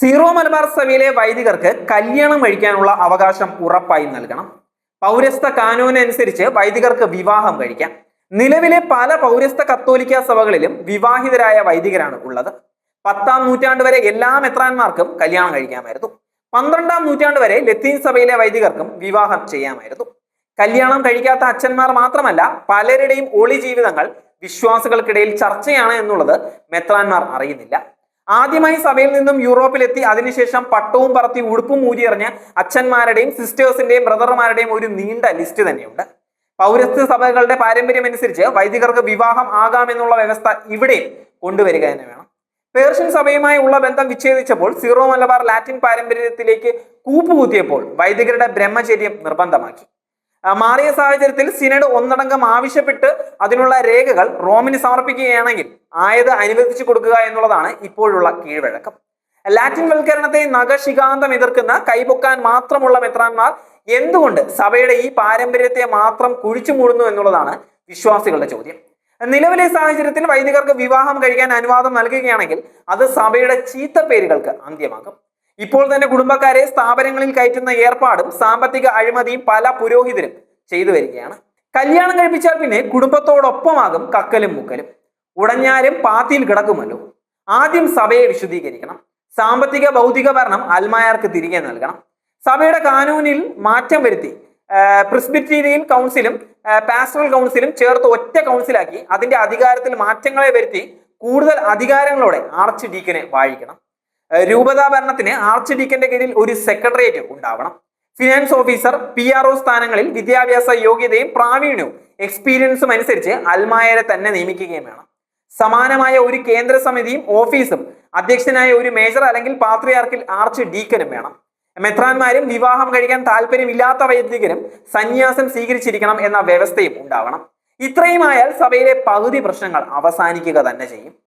Zero Malabar സഭയിലെ വൈദികർക്ക് കല്യാണം കഴിക്കാനുള്ള അവകാശം ഉറപ്പായി നൽകണം. പൗരസ്ത കാനൂനനുസരിച്ച് വൈദികർക്ക് വിവാഹം കഴിക്കാം. നിലവിലെ പല പൗരസ്ത കത്തോലിക്ക സഭകളിലും വിവാഹിതരായ വൈദികരാണ് ഉള്ളത്. പത്താം നൂറ്റാണ്ട് വരെ എല്ലാ മെത്രാന്മാർക്കും കല്യാണം കഴിക്കാമായിരുന്നു. പന്ത്രണ്ടാം നൂറ്റാണ്ട് വരെ ലത്തീൻ സഭയിലെ വൈദികർക്കും വിവാഹം ചെയ്യാമായിരുന്നു. കല്യാണം കഴിക്കാത്ത അച്ഛന്മാർ മാത്രമല്ല പലരുടെയും ഒളി ജീവിതങ്ങൾ വിശ്വാസികൾക്കിടയിൽ ചർച്ചയാണ് എന്നുള്ളത് മെത്രാന്മാർ അറിയുന്നില്ല. ആദ്യമായി സഭയിൽ നിന്നും യൂറോപ്പിലെത്തി അതിനുശേഷം പട്ടവും പറത്തി ഉടുപ്പും ഊരിയെറിഞ്ഞ അച്ഛന്മാരുടെയും സിസ്റ്റേഴ്സിന്റെയും ബ്രദർമാരുടെയും ഒരു നീണ്ട ലിസ്റ്റ് തന്നെയുണ്ട്. പൗരസ്ത്യ സഭകളുടെ പാരമ്പര്യം അനുസരിച്ച് വൈദികർക്ക് വിവാഹം ആകാമെന്നുള്ള വ്യവസ്ഥ ഇവിടെയും കൊണ്ടുവരിക തന്നെ വേണം. പേർഷ്യൻ സഭയുമായി ഉള്ള ബന്ധം വിച്ഛേദിച്ചപ്പോൾ സീറോ മലബാർ ലാറ്റിൻ പാരമ്പര്യത്തിലേക്ക് കൂപ്പുകുത്തിയപ്പോൾ വൈദികരുടെ ബ്രഹ്മചര്യം നിർബന്ധമാക്കി. മാറിയ സാഹചര്യത്തിൽ സിനഡ് ഒന്നടങ്കം ആവശ്യപ്പെട്ട് അതിനുള്ള രേഖകൾ റോമിന് സമർപ്പിക്കുകയാണെങ്കിൽ ആയത് അനുവദിച്ചു കൊടുക്കുക എന്നുള്ളതാണ് ഇപ്പോഴുള്ള കീഴ്വഴക്കം. ലാറ്റിൻ വൽക്കരണത്തെ നഗശികാന്തം എതിർക്കുന്ന കൈപൊക്കാൻ മാത്രമുള്ള മെത്രാന്മാർ എന്തുകൊണ്ട് സഭയുടെ ഈ പാരമ്പര്യത്തെ മാത്രം കുഴിച്ചു മൂടുന്നു എന്നുള്ളതാണ് വിശ്വാസികളുടെ ചോദ്യം. നിലവിലെ സാഹചര്യത്തിൽ വൈദികർക്ക് വിവാഹം കഴിക്കാൻ അനുവാദം നൽകുകയാണെങ്കിൽ അത് സഭയുടെ ചീത്ത പേരുകൾക്ക് അന്ത്യമാക്കും ഇപ്പോൾ തന്നെ കുടുംബക്കാരെ സ്ഥാപനങ്ങളിൽ കയറ്റുന്ന ഏർപ്പാടും സാമ്പത്തിക അഴിമതിയും പല പുരോഹിതരും ചെയ്തു വരികയാണ്. കല്യാണം കഴിപ്പിച്ചാൽ പിന്നെ കുടുംബത്തോടൊപ്പമാകും കക്കലും മുക്കലും. ഉടഞ്ഞാലും പാത്തിയിൽ കിടക്കുമല്ലോ. ആദ്യം സഭയെ വിശദീകരിക്കണം സാമ്പത്തിക ഭൗതിക ഭരണം അൽമായർക്ക് തിരികെ നൽകണം. സഭയുടെ കാനൂനിൽ മാറ്റം വരുത്തി പ്രിസ്ബിറ്റീരിയൻ കൗൺസിലും പാസ്റ്ററൽ കൗൺസിലും ചേർത്ത് ഒറ്റ കൗൺസിലാക്കി അതിന്റെ അധികാരത്തിൽ മാറ്റങ്ങളെ വരുത്തി കൂടുതൽ അധികാരങ്ങളോടെ ആർച്ച് ഡീക്കനെ വാഴിക്കണം. രൂപതാ ഭരണത്തിന് ആർച്ച് ഡീക്കന്റെ കീഴിൽ ഒരു സെക്രട്ടേറിയറ്റ് ഉണ്ടാവണം. Finance officer P R O സ്ഥാനങ്ങളിൽ വിദ്യാഭ്യാസ യോഗ്യതയും പ്രാവീണ്യവും എക്സ്പീരിയൻസും അനുസരിച്ച് അൽമായരെ തന്നെ നിയമിക്കുകയും വേണം. സമാനമായ ഒരു കേന്ദ്ര സമിതിയും ഓഫീസും അധ്യക്ഷനായ ഒരു മേജർ അല്ലെങ്കിൽ പാത്രിയാർക്കിൽ ആർച്ച് ഡീക്കനും വേണം. മെത്രാന്മാരും വിവാഹം കഴിക്കാൻ താല്പര്യമില്ലാത്ത വൈദികരും സന്യാസം സ്വീകരിച്ചിരിക്കണം എന്ന വ്യവസ്ഥയും ഉണ്ടാവണം. ഇത്രയുമായാൽ സഭയിലെ പകുതി പ്രശ്നങ്ങൾ അവസാനിക്കുക തന്നെ ചെയ്യും.